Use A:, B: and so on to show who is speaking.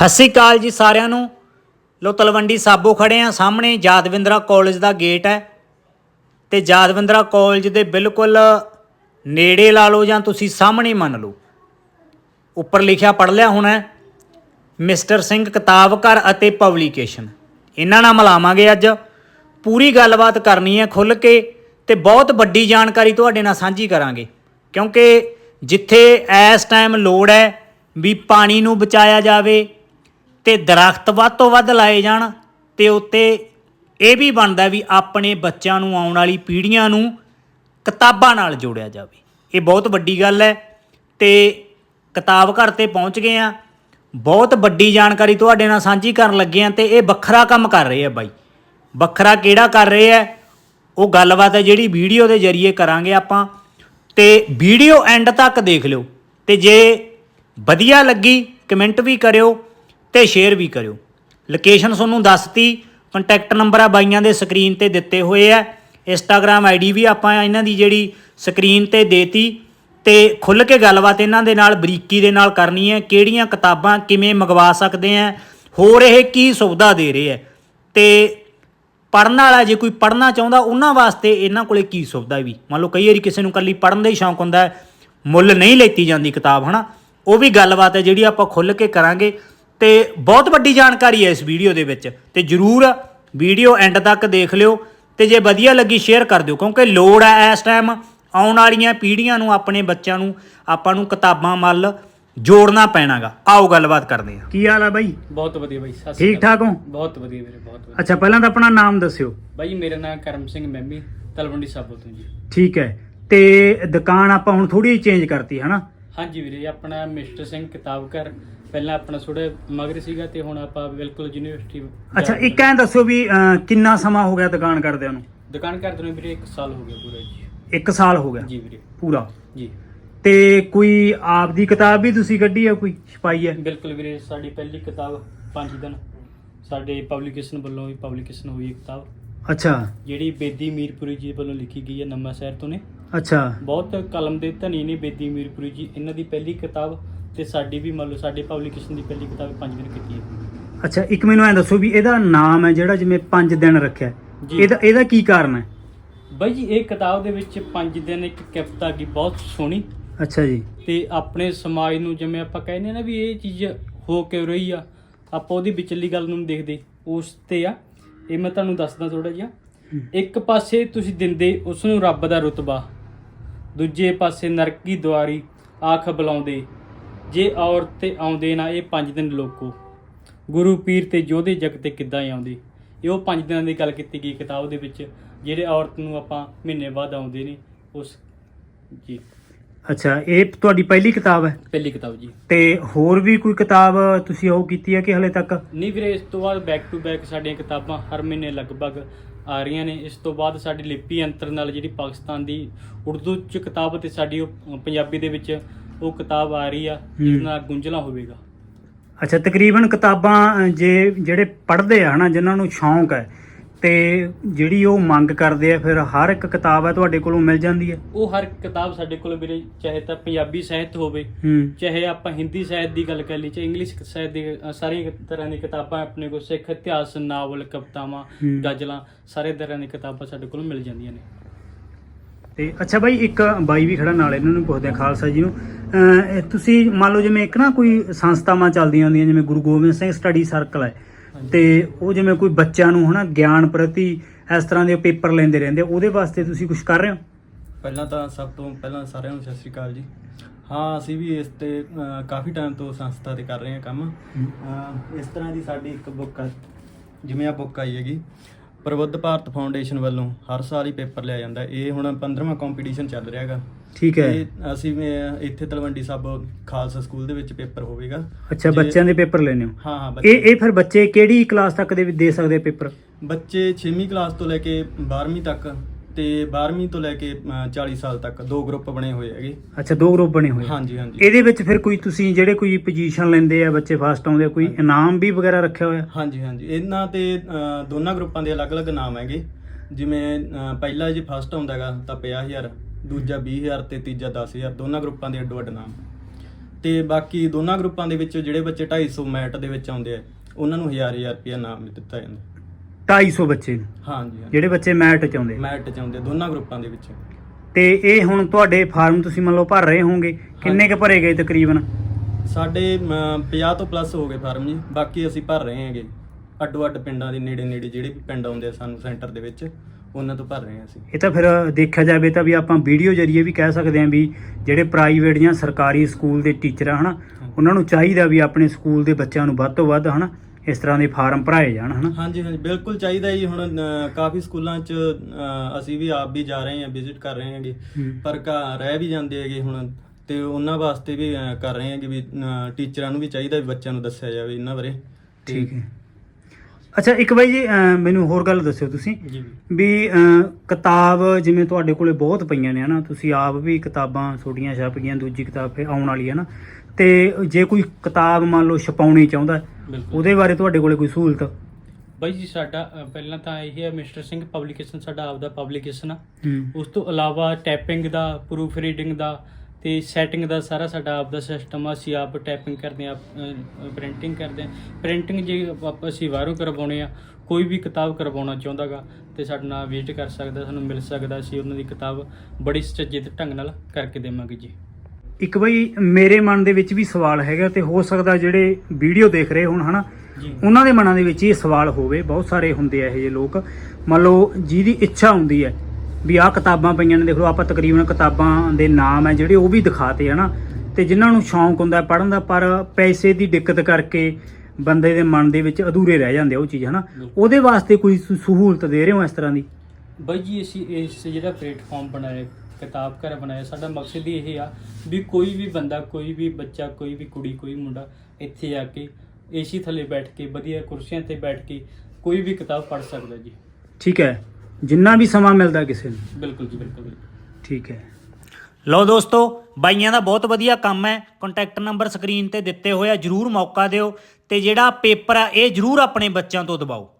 A: ਸਤਿ ਸ਼੍ਰੀ ਅਕਾਲ ਜੀ ਸਾਰਿਆਂ ਨੂੰ। ਲੋ ਤਲਵੰਡੀ ਸਾਬੋ ਖੜੇ ਆ ਸਾਹਮਣੇ, ਯਾਦਵਿੰਦਰਾ ਕਾਲਜ ਦਾ ਗੇਟ ਹੈ। ਤੇ ਯਾਦਵਿੰਦਰਾ ਕਾਲਜ ਦੇ ਬਿਲਕੁਲ ਨੇੜੇ ਲਾ ਲਓ ਜਾਂ ਤੁਸੀਂ ਸਾਹਮਣੇ ਮੰਨ ਲਓ। ਉੱਪਰ ਲਿਖਿਆ ਪੜ ਲਿਆ ਹੋਣਾ ਮਿਸਟਰ ਸਿੰਘ ਕਿਤਾਬ ਘਰ ਅਤੇ ਪਬਲੀਕੇਸ਼ਨ। ਇਹਨਾਂ ਨਾਲ ਮਿਲਾਵਾਂਗੇ ਅੱਜ। ਪੂਰੀ ਗੱਲਬਾਤ ਕਰਨੀ ਹੈ ਖੁੱਲ ਕੇ ਤੇ ਬਹੁਤ ਵੱਡੀ ਜਾਣਕਾਰੀ ਤੁਹਾਡੇ ਨਾਲ ਸਾਂਝੀ ਕਰਾਂਗੇ। ਕਿਉਂਕਿ ਜਿੱਥੇ ਇਸ ਟਾਈਮ ਲੋੜ ਹੈ ਵੀ ਪਾਣੀ ਨੂੰ ਬਚਾਇਆ ਜਾਵੇ ਤੇ ਦਰਖਤ ਵੱਧ ਤੋਂ ਵੱਧ ਲਾਏ ਜਾਣ ਤੇ ਉੱਤੇ ਇਹ ਵੀ ਬਣਦਾ ਵੀ ਆਪਣੇ ਬੱਚਿਆਂ ਨੂੰ ਆਉਣ ਵਾਲੀ ਪੀੜ੍ਹੀਆਂ ਨੂੰ ਕਿਤਾਬਾਂ ਨਾਲ ਜੋੜਿਆ ਜਾਵੇ। ਇਹ ਬਹੁਤ ਵੱਡੀ ਗੱਲ ਹੈ ਤੇ ਕਿਤਾਬ ਘਰ ਤੇ ਪਹੁੰਚ ਗਏ ਆ ਬਹੁਤ ਵੱਡੀ ਜਾਣਕਾਰੀ ਤੁਹਾਡੇ ਨਾਲ ਸਾਂਝੀ ਕਰਨ ਲੱਗੇ ਆ ਤੇ ਇਹ ਵੱਖਰਾ ਕੰਮ ਕਰ ਰਹੇ ਆ ਬਾਈ। ਵੱਖਰਾ ਕਿਹੜਾ ਕਰ ਰਹੇ ਆ? ਉਹ ਗੱਲਬਾਤ ਹੈ ਜਿਹੜੀ ਵੀਡੀਓ ਦੇ ਜ਼ਰੀਏ ਕਰਾਂਗੇ ਆਪਾਂ। ਤੇ ਵੀਡੀਓ ਐਂਡ ਤੱਕ ਦੇਖ ਲਿਓ। ਤੇ ਜੇ ਵਧੀਆ ਲੱਗੀ, ਕਮੈਂਟ ਵੀ ਕਰਿਓ। ਤੇ ਸ਼ੇਅਰ ਵੀ ਕਰਿਓ। ਲੋਕੇਸ਼ਨ ਤੁਹਾਨੂੰ ਦੱਸਤੀ ਕੰਟੈਕਟ ਨੰਬਰ ਆ ਬਾਈਆਂ ਦੇ ਸਕਰੀਨ ਤੇ ਦਿੱਤੇ ਹੋਏ ਆ। ਇੰਸਟਾਗ੍ਰam ਆਈਡੀ ਵੀ ਆਪਾਂ ਇਹਨਾਂ ਦੀ ਜਿਹੜੀ ਸਕਰੀਨ ਤੇ ਦੇਤੀ ਤੇ ਖੁੱਲ ਕੇ ਗੱਲਬਾਤ ਇਹਨਾਂ ਦੇ ਨਾਲ, ਬਰੀਕੀ ਦੇ ਨਾਲ ਕਰਨੀ ਹੈ, ਕਿਹੜੀਆਂ ਕਿਤਾਬਾਂ ਕਿਵੇਂ ਮੰਗਵਾ ਸਕਦੇ ਆ, ਹੋਰ ਇਹ ਕੀ ਸੁਵਿਧਾ ਦੇ ਰਹੇ ਆ। ਤੇ ਪੜਨ ਵਾਲਾ ਜੇ ਕੋਈ ਪੜਨਾ ਚਾਹੁੰਦਾ, ਉਹਨਾਂ ਵਾਸਤੇ ਇਹਨਾਂ ਕੋਲੇ ਕੀ ਸੁਵਿਧਾ ਵੀ? ਮੰਨ ਲਓ ਕਈ ਵਾਰੀ ਕਿਸੇ ਨੂੰ ਕੱਲੀ ਪੜਨ ਦਾ ਹੀ ਸ਼ੌਂਕ ਹੁੰਦਾ ਮੁੱਲ ਨਹੀਂ ਲੈਤੀ ਜਾਂਦੀ ਕਿਤਾਬ, ਹਨਾ? ਉਹ ਵੀ ਗੱਲਬਾਤ ਹੈ ਜਿਹੜੀ ਆਪਾਂ ਖੁੱਲ ਕੇ ਕਰਾਂਗੇ। ਤੇ ਬਹੁਤ ਵੱਡੀ ਜਾਣਕਾਰੀ ਹੈ ਇਸ ਵੀਡੀਓ ਦੇ ਵਿੱਚ। ਤੇ ਜਰੂਰ ਵੀਡੀਓ ਐਂਡ ਤੱਕ ਦੇਖ ਲਿਓ ਤੇ ਜੇ ਵਧੀਆ ਲੱਗੀ ਸ਼ੇਅਰ ਕਰ ਦਿਓ ਕਿਉਂਕਿ ਲੋੜ ਹੈ ਇਸ ਟਾਈਮ ਆਉਣ ਵਾਲੀਆਂ ਪੀੜ੍ਹੀਆਂ ਨੂੰ ਆਪਣੇ ਬੱਚਿਆਂ ਨੂੰ ਆਪਾਂ ਨੂੰ ਕਿਤਾਬਾਂ ਮੱਲ ਜੋੜਨਾ ਪੈਣਾਗਾ। ਆਓ ਗੱਲਬਾਤ ਕਰਦੇ ਹਾਂ। ਕੀ ਹਾਲ ਆ ਬਾਈ?
B: ਬਹੁਤ ਵਧੀਆ ਬਾਈ ਸਤਿ ਸ਼੍ਰੀ
A: ਠੀਕ ਠਾਕ ਹੋ।
B: ਬਹੁਤ ਵਧੀਆ ਵੀਰੇ ਬਹੁਤ ਵਧੀਆ।
A: ਅੱਛਾ ਪਹਿਲਾਂ ਤਾਂ ਆਪਣਾ ਨਾਮ ਦੱਸਿਓ।
B: ਬਾਈ ਮੇਰਾ ਨਾਮ ਕਰਮ ਸਿੰਘ ਮੈਮੀ ਤਲਵੰਡੀ ਸਾਬੋ ਤੋਂ ਜੀ।
A: ਠੀਕ ਹੈ। ਤੇ ਦੁਕਾਨ ਆਪਾਂ ਹੁਣ ਥੋੜੀ ਚੇਂਜ ਕਰਤੀ ਹਨਾ?
B: ਹਾਂਜੀ ਵੀਰੇ ਆਪਣਾ ਮਿਸਟਰ ਸਿੰਘ ਕਿਤਾਬਘਰ ਪਹਿਲਾਂ ਆਪਣਾ ਥੋੜਾ ਮਗਰ ਸੀਗਾ ਤੇ ਹੁਣ ਆਪਾਂ ਬਿਲਕੁਲ ਯੂਨੀਵਰਸਿਟੀ
A: ਅੱਛਾ ਇੱਕ ਐਂ ਦੱਸੋ ਵੀ ਅਹ, ਕਿੰਨਾ ਸਮਾਂ ਹੋ ਗਿਆ ਦੁਕਾਨ ਕਰਦਿਆਂ ਨੂੰ?
B: ਦੁਕਾਨ ਕਰਦੇ ਨੂੰ ਵੀਰੇ 1 ਸਾਲ ਹੋ ਗਿਆ ਪੂਰਾ ਜੀ।
A: 1 ਸਾਲ ਹੋ ਗਿਆ?
B: ਜੀ ਵੀਰੇ।
A: ਪੂਰਾ?
B: ਜੀ।
A: ਤੇ ਕੋਈ ਆਪ ਦੀ ਕਿਤਾਬ ਵੀ ਤੁਸੀਂ ਕੱਢੀ ਹੈ ਕੋਈ ਛਪਾਈ ਹੈ
B: ਬਿਲਕੁਲ ਵੀਰੇ ਸਾਡੀ ਪਹਿਲੀ ਕਿਤਾਬ ਪੰਜ ਦਿਨ। ਸਾਡੇ ਪਬਲੀਕੇਸ਼ਨ ਵੱਲੋਂ ਵੀ ਪਬਲੀਕੇਸ਼ਨ ਹੋਈ ਹੈ ਕਿਤਾਬ।
A: ਅੱਛਾ।
B: ਜਿਹੜੀ ਬੇਦੀ ਮੀਰਪੁਰੀ ਜੀ ਵੱਲੋਂ ਲਿਖੀ ਗਈ ਹੈ ਨਵਾਂ ਸ਼ਹਿਰ ਤੋਂ ਨੇ।
A: ਅੱਛਾ।
B: ਬਹੁਤ ਕਲਮ ਦੇ ਧਨੀ ਨੇ ਬੇਦੀ ਮੀਰਪੁਰੀ ਜੀ। ਇਹਨਾਂ ਦੀ ਪਹਿਲੀ ਕਿਤਾਬ ਤੇ ਸਾਡੀ ਵੀ ਮੰਨ ਲਓ ਸਾਡੇ ਪਬਲੀਕੇਸ਼ਨ ਦੀ ਪਹਿਲੀ ਕਿਤਾਬ ਪੰਜ ਦਿਨ ਕੀਤੀ ਹੈ।
A: ਅੱਛਾ ਇੱਕ ਮੈਨੂੰ ਐਂ ਦੱਸੋ ਵੀ ਇਹਦਾ ਨਾਮ ਹੈ ਜਿਹੜਾ ਜਿਵੇਂ 5 ਦਿਨ ਰੱਖਿਆ।
B: ਜੀ।
A: ਇਹਦਾ ਇਹਦਾ ਕੀ ਕਾਰਨ ਹੈ?
B: ਬਾਈ ਜੀ ਇਹ ਕਿਤਾਬ ਦੇ ਵਿੱਚ ਪੰਜ ਦਿਨ ਇੱਕ ਕਵਿਤਾ ਕੀ ਬਹੁਤ ਸੋਹਣੀ।
A: ਅੱਛਾ ਜੀ।
B: ਤੇ ਆਪਣੇ ਸਮਾਜ ਨੂੰ ਜਿਵੇਂ ਆਪਾਂ ਕਹਿੰਦੇ ਨਾ ਵੀ ਇਹ ਚੀਜ਼ ਹੋ ਕੇ ਰਹੀ ਆ ਆਪਾਂ ਉਹਦੀ ਵਿਚਲੀ ਗੱਲ ਨੂੰ ਨੀ ਦੇਖਦੇ ਉਸ ਤੇ ਆ। ਇਹ ਮੈਂ ਤੁਹਾਨੂੰ ਦੱਸਦਾ ਥੋੜਾ ਜਿਹਾ। ਇੱਕ ਪਾਸੇ ਤੁਸੀਂ ਦਿੰਦੇ ਉਸ ਨੂੰ ਰੱਬ ਦਾ ਰਤਬਾ ਦੂਜੇ ਪਾਸੇ ਨਰਕੀ ਦੁਆਰੀ ਆਖ ਬੁਲਾਉਂਦੇ ਜੇ ਔਰਤ ਤੇ ਆਉਂਦੇ ਨਾ ਇਹ ਪੰਜ ਦਿਨ ਲੋਕੋ। ਗੁਰੂ ਪੀਰ ਤੇ ਯੋਧੇ ਜਗ ਤੇ ਕਿੱਦਾਂ ਆਉਂਦੇ। ਇਹ ਉਹ ਪੰਜ ਦਿਨਾਂ ਦੀ ਗੱਲ ਕੀਤੀ ਗਈ ਕਿਤਾਬ ਦੇ ਵਿੱਚ। ਜਿਹੜੇ ਔਰਤ ਨੂੰ ਆਪਾਂ ਮਹੀਨੇ ਬਾਅਦ ਆਉਂਦੇ ਨੇ ਉਸ ਜੀ।
A: ਅੱਛਾ ਇਹ ਤੁਹਾਡੀ ਪਹਿਲੀ ਕਿਤਾਬ ਹੈ?
B: ਪਹਿਲੀ ਕਿਤਾਬ ਜੀ।
A: ਤੇ ਹੋਰ ਵੀ ਕੋਈ ਕਿਤਾਬ ਤੁਸੀਂ ਉਹ ਕੀਤੀ ਹੈ ਕਿ ਹਲੇ ਤੱਕ?
B: ਨਹੀਂ ਵੀਰੇ ਇਸ ਤੋਂ ਬਾਅਦ ਬੈਕ ਟੂ ਬੈਕ ਸਾਡੀਆਂ ਕਿਤਾਬਾਂ ਹਰ ਮਹੀਨੇ ਲਗਭਗ ਆ ਰਹੀਆਂ ਨੇ। ਇਸ ਤੋਂ ਬਾਅਦ ਸਾਡੀ ਲਿਪੀ ਅੰਤਰ ਨਾਲ ਜਿਹੜੀ ਪਾਕਿਸਤਾਨ ਦੀ ਉਰਦੂ ਚ ਕਿਤਾਬ ਤੇ ਸਾਡੀ ਪੰਜਾਬੀ ਦੇ ਵਿੱਚ ਉਹ ਕਿਤਾਬ ਆ ਰਹੀ ਆ ਜਿਸ। ਨਾਲ ਗੁੰਝਲਾਂ ਹੋਵੇਗਾ।
A: ਅੱਛਾ ਤਕਰੀਬਨ ਕਿਤਾਬਾਂ ਜੇ ਜਿਹੜੇ ਪੜ੍ਹਦੇ ਆ ਹਨਾ ਜਿਨ੍ਹਾਂ ਨੂੰ ਸ਼ੌਂਕ ਹੈ ਤੇ ਜਿਹੜੀ ਉਹ ਮੰਗ ਕਰਦੇ ਆ ਫਿਰ ਹਰ ਇੱਕ ਕਿਤਾਬ ਹੈ ਤੁਹਾਡੇ ਕੋਲੋਂ ਮਿਲ ਜਾਂਦੀ ਹੈ?
B: ਉਹ ਹਰ ਕਿਤਾਬ ਸਾਡੇ ਕੋਲ ਵੀਰੇ ਚਾਹੇ ਤਾਂ ਪੰਜਾਬੀ ਸਾਹਿਤ ਹੋਵੇ ਚਾਹੇ ਆਪਾਂ ਹਿੰਦੀ ਸਾਹਿਤ ਦੀ ਗੱਲ ਕਰ ਲਈ ਚਾਹੇ ਇੰਗਲਿਸ਼ ਸਾਹਿਤ ਦੀ ਅ, ਸਾਰੀਆਂ ਤਰ੍ਹਾਂ ਦੀਆਂ ਕਿਤਾਬਾਂ ਆਪਣੇ ਕੋਲ ਸਿੱਖ ਇਤਿਹਾਸ ਨਾਵਲ ਕਵਿਤਾਵਾਂ। ਗਜ਼ਲਾਂ ਸਾਰੇ ਤਰ੍ਹਾਂ ਦੀਆਂ ਕਿਤਾਬਾਂ ਸਾਡੇ ਕੋਲ ਮਿਲ ਜਾਂਦੀਆਂ ਨੇ।
A: ਤੇ ਅੱਛਾ ਬਾਈ ਇੱਕ ਬਾਈ ਵੀ ਖੜਾ ਨਾਲ ਇਹਨਾਂ ਨੂੰ ਪੁੱਛਦੇ ਆ ਖਾਲਸਾ ਜੀ ਨੂੰ। ਤੁਸੀਂ ਮੰਨ ਲਓ ਜਿਵੇਂ ਇੱਕ ਨਾ ਕੋਈ ਸੰਸਥਾਵਾਂ ਚੱਲਦੀਆਂ ਹੁੰਦੀਆਂ ਜਿਵੇਂ ਗੁਰੂ ਗੋਬਿੰਦ ਸਿੰਘ ਸਟੱਡੀ ਸਰਕਲ ਹੈ। ਤੇ ਉਹ ਜਿਵੇਂ ਕੋਈ ਬੱਚਿਆਂ ਨੂੰ ਹਨਾ ਗਿਆਨ ਪ੍ਰਤੀ ਇਸ ਤਰ੍ਹਾਂ ਦੇ ਪੇਪਰ ਲੈਂਦੇ ਰਹਿੰਦੇ ਉਹਦੇ ਵਾਸਤੇ ਤੁਸੀਂ ਕੁਝ ਕਰ ਰਹੇ ਹੋ?
C: ਪਹਿਲਾਂ ਤਾਂ ਸਭ ਤੋਂ ਪਹਿਲਾਂ ਸਾਰਿਆਂ ਨੂੰ ਸਤਿ ਸ਼੍ਰੀ ਅਕਾਲ ਜੀ। ਹਾਂ ਅਸੀਂ ਵੀ ਇਸ ਤੇ ਕਾਫੀ ਟਾਈਮ ਤੋਂ ਸੰਸਥਾ ਤੇ ਕਰ ਰਹੇ ਹਾਂ ਕੰਮ। ਇਸ ਤਰ੍ਹਾਂ ਦੀ ਸਾਡੀ ਇੱਕ ਬੁੱਕ ਜਿਵੇਂ ਆ ਬੁੱਕ ਆਈ ਹੈਗੀ। ਪ੍ਰਬੁੱਧ ਭਾਰਤ ਫਾਊਂਡੇਸ਼ਨ ਵੱਲੋਂ ਹਰ ਸਾਲ ਹੀ ਪੇਪਰ ਲਿਆ ਜਾਂਦਾ। ਇਹ ਹੁਣ 15ਵਾਂ ਕੰਪੀਟੀਸ਼ਨ ਚੱਲ ਰਿਹਾ ਹੈਗਾ
A: ਠੀਕ ਹੈ।
C: ਇਹ ਅਸੀਂ ਇੱਥੇ ਤਲਵੰਡੀ ਸਾਬੋ ਖਾਲਸਾ ਸਕੂਲ ਦੇ ਵਿੱਚ ਪੇਪਰ ਹੋਵੇਗਾ।
A: ਅੱਛਾ
C: ਜੇ-
A: ਬੱਚਿਆਂ ਦੇ ਪੇਪਰ ਲੈਣੇ ਹੋ?
C: ਹਾਂ ਹਾਂ
A: ਇਹ
C: ਬੱਚੇ।
A: ਇਹ ਫਿਰ ਬੱਚੇ ਕਿਹੜੀ ਕਲਾਸ ਤੱਕ ਦੇ ਵੀ ਦੇ ਸਕਦੇ ਆ ਪੇਪਰ?
C: ਬੱਚੇ 6ਵੀਂ ਕਲਾਸ ਤੋਂ ਲੈ ਕੇ 12ਵੀਂ ਤੱਕ ਤੇ 12ਵੀਂ ਤੋਂ ਲੈ ਕੇ ਅਹ, 40 ਸਾਲ ਤੱਕ ਦੋ ਗਰੁੱਪ ਬਣੇ ਹੋਏ ਹੈਗੇ।
A: ਅੱਛਾ ਦੋ ਗਰੁੱਪ ਬਣੇ ਹੋਏ ਆ।
C: ਹਾਂਜੀ ਹਾਂਜੀ।
A: ਇਹਦੇ ਵਿੱਚ ਫਿਰ ਕੋਈ ਤੁਸੀਂ ਜਿਹੜੇ ਕੋਈ ਪੋਜੀਸ਼ਨ ਲੈਂਦੇ ਆ ਬੱਚੇ ਫਸਟ ਆਉਂਦੇ ਆ ਕੋਈ ਇਨਾਮ ਵੀ ਵਗੈਰਾ ਰੱਖਿਆ ਹੋਇਆ?
C: ਹਾਂਜੀ ਹਾਂਜੀ। ਇਹਨਾਂ ਤੇ ਅ, ਦੋਨਾਂ ਗਰੁੱਪਾਂ ਦੇ ਅਲੱਗ-ਅਲੱਗ ਨਾਮ ਹੈਗੇ। ਜਿਵੇਂ ਅ, ਪਹਿਲਾ ਜੇ ਫਸਟ ਆਉਂਦਾਗਾ ਤਾਂ 50000 ਦੂਜਾ 20000 ਤੇ ਤੀਜਾ 10000 ਦੋਨਾਂ ਗਰੁੱਪਾਂ ਦੇ ਅੱਡੋ ਅੱਡ ਨਾਮ। ਤੇ ਬਾਕੀ ਦੋਨਾਂ ਗਰੁੱਪਾਂ ਦੇ ਵਿੱਚ ਜਿਹੜੇ ਬੱਚੇ 250 ਮੈਟ ਦੇ ਵਿੱਚ ਆਉਂਦੇ ਆ ਉਹਨਾਂ ਨੂੰ 1000 1000 ਰੁਪਏ ਨਾਮ ਦਿੱਤਾ ਜਾਂਦਾ।
A: 250 ਬੱਚੇ
C: ਹਾਂਜੀ ਹਾਂਜੀ।
A: ਜਿਹੜੇ ਬੱਚੇ ਮੈਟ ਚ ਆਉਂਦੇ
C: ਮੈਟ ਚ ਆਉਂਦੇ ਦੋਨਾਂ ਗਰੁੱਪਾਂ ਦੇ ਵਿੱਚ।
A: ਤੇ ਇਹ ਹੁਣ ਤੁਹਾਡੇ ਫਾਰਮ ਤੁਸੀਂ ਮੰਨ ਲਓ ਭਰ ਰਹੇ ਹੋਵੋਗੇ। ਕਿੰਨੇ ਕ ਭਰੇ ਗਏ ਤਕਰੀਬਨ?
C: ਸਾਡੇ ਅਮ, 50 ਤੋਂ ਪਲੱਸ ਹੋ ਗਏ ਫਾਰਮ ਜੀ। ਬਾਕੀ ਅਸੀਂ ਭਰ ਰਹੇ ਹਾਂਗੇ। ਅੱਡੋ ਅੱਡ ਪਿੰਡਾਂ ਦੇ ਨੇੜੇ ਨੇੜੇ ਜਿਹੜੇ ਵੀ ਪਿੰਡ ਆਉਂਦੇ ਆ ਸਾਨੂੰ ਸੈਂਟਰ ਦੇ ਵਿੱਚ ਉਹਨਾਂ ਤੋਂ ਭਰ ਰਹੇ ਹਾਂ ਅਸੀਂ।
A: ਇਹ ਤਾਂ ਫਿਰ ਦੇਖਿਆ ਜਾਵੇ ਤਾਂ ਵੀ ਆਪਾਂ ਵੀਡੀਓ ਜਰੀਏ ਵੀ ਕਹਿ ਸਕਦੇ ਹਾਂ ਵੀ ਜਿਹੜੇ ਪ੍ਰਾਈਵੇਟ ਜਾਂ ਸਰਕਾਰੀ ਸਕੂਲ ਦੇ ਟੀਚਰ ਆ ਹਨਾ? ਉਹਨਾਂ ਨੂੰ ਚਾਹੀਦਾ ਵੀ ਆਪਣੇ ਸਕੂਲ ਦੇ ਬੱਚਿਆਂ ਨੂੰ ਵੱਧ ਤੋਂ ਵੱਧ ਹਨਾ? ਇਸ ਤਰ੍ਹਾਂ ਦੇ ਫਾਰਮ ਭਰਾਏ ਜਾਣ ਹਨਾ?
C: ਹਾਂਜੀ ਹਾਂਜੀ ਬਿਲਕੁਲ ਚਾਹੀਦਾ ਜੀ। ਹੁਣ ਅ, ਕਾਫੀ ਸਕੂਲਾਂ 'ਚ ਅ, ਅਸੀਂ ਵੀ ਆਪ ਵੀ ਜਾ ਰਹੇ ਹਾਂ ਵਿਜ਼ਿਟ ਕਰ ਰਹੇ ਹਾਂਗੇ। ਪਰ ਘਰ ਰਹਿ ਵੀ ਜਾਂਦੇ ਹੈਗੇ ਹੁਣ। ਤੇ ਉਹਨਾਂ ਵਾਸਤੇ ਵੀ ਅ, ਕਰ ਰਹੇ ਹਾਂਗੇ ਵੀ ਅ, ਟੀਚਰਾਂ ਨੂੰ ਵੀ ਚਾਹੀਦਾ ਵੀ ਬੱਚਿਆਂ ਨੂੰ ਦੱਸਿਆ ਜਾਵੇ ਇਹਨਾਂ ਬਾਰੇ। ਤੇ-
A: ਠੀਕ ਹੈ। ਅੱਛਾ ਇੱਕ ਬਾਈ ਜੀ ਅਹ ਮੈਨੂੰ ਹੋਰ ਗੱਲ ਦੱਸਿਓ ਤੁਸੀਂ।
B: ਜੀ
A: ਵੀ ਅਹ, ਕਿਤਾਬ ਜਿਵੇਂ ਤੁਹਾਡੇ ਕੋਲੇ ਬਹੁਤ ਪਈਆਂ ਨੇ ਹਨਾ? ਤੁਸੀਂ ਆਪ ਵੀ ਕਿਤਾਬਾਂ ਛੋਟੀਆਂ ਛਪ ਗਈਆਂ ਦੂਜੀ ਕਿਤਾਬ ਫਿਰ ਆਉਣ ਵਾਲੀ ਹੈ ਨਾ। ਤੇ ਜੇ ਕੋਈ ਕਿਤਾਬ ਮੰਨ ਲਓ ਛਪਾਉਣੀ ਚਾਹੁੰਦਾ ਹੈ,
B: ਬਿਲਕੁਲ।
A: ਉਹਦੇ ਬਾਰੇ ਤੁਹਾਡੇ ਕੋਲੇ ਕੋਈ ਸਹੂਲਤ?
B: ਬਾਈ ਜੀ ਸਾਡਾ ਅ, ਪਹਿਲਾਂ ਤਾਂ ਇਹ ਹੈ ਮਿਸਟਰ ਸਿੰਘ ਪਬਲੀਕੇਸ਼ਨ ਸਾਡਾ ਆਪਦਾ ਪਬਲੀਕੇਸ਼ਨ ਆ।
A: ਹੂੰ।
B: ਉਸ ਤੋਂ ਇਲਾਵਾ ਟੈਪਿੰਗ ਦਾ ਪ੍ਰੂਫ ਰੀਡਿੰਗ ਦਾ ਤੇ ਸੈਟਿੰਗ ਦਾ ਸਾਰਾ ਸਾਡਾ ਆਪਦਾ ਸਿਸਟਮ ਆ ਅਸੀਂ ਆਪ ਟੈਪਿੰਗ ਕਰਦੇ ਆ ਪ੍ਰਿੰਟਿੰਗ ਕਰਦੇ ਆ ਪ੍ਰਿੰਟਿੰਗ ਜੇ ਆਪ- ਅਸੀਂ ਬਾਹਰੋਂ ਕਰਵਾਉਣੇ ਆ ਕੋਈ ਵੀ ਕਿਤਾਬ ਕਰਵਾਉਣਾ ਚਾਹੁੰਦਾਗਾ ਤੇ ਸਾਡੇ ਨਾਲ ਵਿਜ਼ਿਟ ਕਰ ਸਕਦਾ ਸਾਨੂੰ ਮਿਲ ਸਕਦਾ ਅਸੀਂ ਉਹਨਾਂ ਦੀ ਕਿਤਾਬ ਬੜੀ ਸੁਚੱਜੇ ਢੰਗ ਨਾਲ ਕਰਕੇ ਦੇਵਾਂਗੇ ਜੀ।
A: ਇੱਕ ਬਈ ਮੇਰੇ ਮਨ ਦੇ ਵਿੱਚ ਵੀ ਸਵਾਲ ਹੈਗਾ ਤੇ ਹੋ ਸਕਦਾ ਜਿਹੜੇ ਵੀਡੀਓ ਦੇਖ ਰਹੇ ਹੋਣ ਹਨਾ? ਉਹਨਾਂ ਦੇ ਮਨਾਂ ਦੇ ਵਿੱਚ ਇਹ ਸਵਾਲ ਹੋਵੇ ਬਹੁਤ ਸਾਰੇ ਹੁੰਦੇ ਆ ਇਹ ਲੋਕ। ਮੰਨ ਲਓ ਜਿਹਦੀ ਇੱਛਾ ਹੁੰਦੀ ਹੈ ਵੀ ਆਹ ਕਿਤਾਬਾਂ ਪਈਆਂ ਨੇ ਦੇਖ ਲਓ ਆਪਾਂ ਤਕਰੀਬਨ ਕਿਤਾਬਾਂ ਦੇ ਨਾਮ ਹੈ ਜਿਹੜੇ ਉਹ ਵੀ ਦਿਖਾਤੇ ਹਨਾ ਤੇ ਜਿਨ੍ਹਾਂ ਨੂੰ ਸ਼ੌਂਕ ਹੁੰਦਾ ਪੜ੍ਹਨ ਦਾ ਪਰ ਪੈਸੇ ਦੀ ਦਿੱਕਤ ਕਰਕੇ ਬੰਦੇ ਦੇ ਮਨ ਦੇ ਵਿੱਚ ਅਧੂਰੇ ਰਹਿ ਜਾਂਦੇ ਉਹ ਚੀਜ਼ ਹਨਾ। ਉਹਦੇ ਵਾਸਤੇ ਕੋਈ ਸਹੂਲਤ ਦੇ ਰਹੇ ਹੋ ਇਸ ਤਰ੍ਹਾਂ ਦੀ?
B: ਬਾਈ ਜੀ ਅਸੀਂ ਇਸ ਜਿਹੜਾ ਪਲੇਟਫਾਰਮ ਬਣਾਇਆ ਕਿਤਾਬ ਘਰ ਬਣਾਇਆ ਸਾਡਾ ਮਕਸਦ ਹੀ ਇਹ ਆ ਵੀ ਕੋਈ ਵੀ ਬੰਦਾ ਕੋਈ ਵੀ ਬੱਚਾ ਕੋਈ ਵੀ ਕੁੜੀ ਕੋਈ ਮੁੰਡਾ ਇੱਥੇ ਆ ਕੇ ਏਸੀ ਥੱਲੇ ਬੈਠ ਕੇ ਵਧੀਆ ਕੁਰਸੀਆਂ ਤੇ ਬੈਠ ਕੇ ਕੋਈ ਵੀ ਕਿਤਾਬ ਪੜ੍ਹ ਸਕਦਾ ਜੀ।
A: ਠੀਕ ਹੈ। ਜਿੰਨਾ ਵੀ ਸਮਾਂ ਮਿਲਦਾ ਕਿਸੇ ਨੂੰ।
B: ਬਿਲਕੁਲ ਜੀ ਬਿਲਕੁਲ ਬਿਲਕੁਲ।
A: ਠੀਕ ਹੈ। ਲਓ ਦੋਸਤੋ ਬਾਈਆਂ ਦਾ ਬਹੁਤ ਵਧੀਆ ਕੰਮ ਹੈ। ਕੰਟੈਕਟ ਨੰਬਰ ਸਕਰੀਨ ਤੇ ਦਿੱਤੇ ਹੋਏ ਆ ਜਰੂਰ ਮੌਕਾ ਦਿਓ ਤੇ ਜਿਹੜਾ ਪੇਪਰ ਆ ਇਹ ਜਰੂਰ ਆਪਣੇ ਬੱਚਿਆਂ ਤੋਂ ਦਬਾਓ।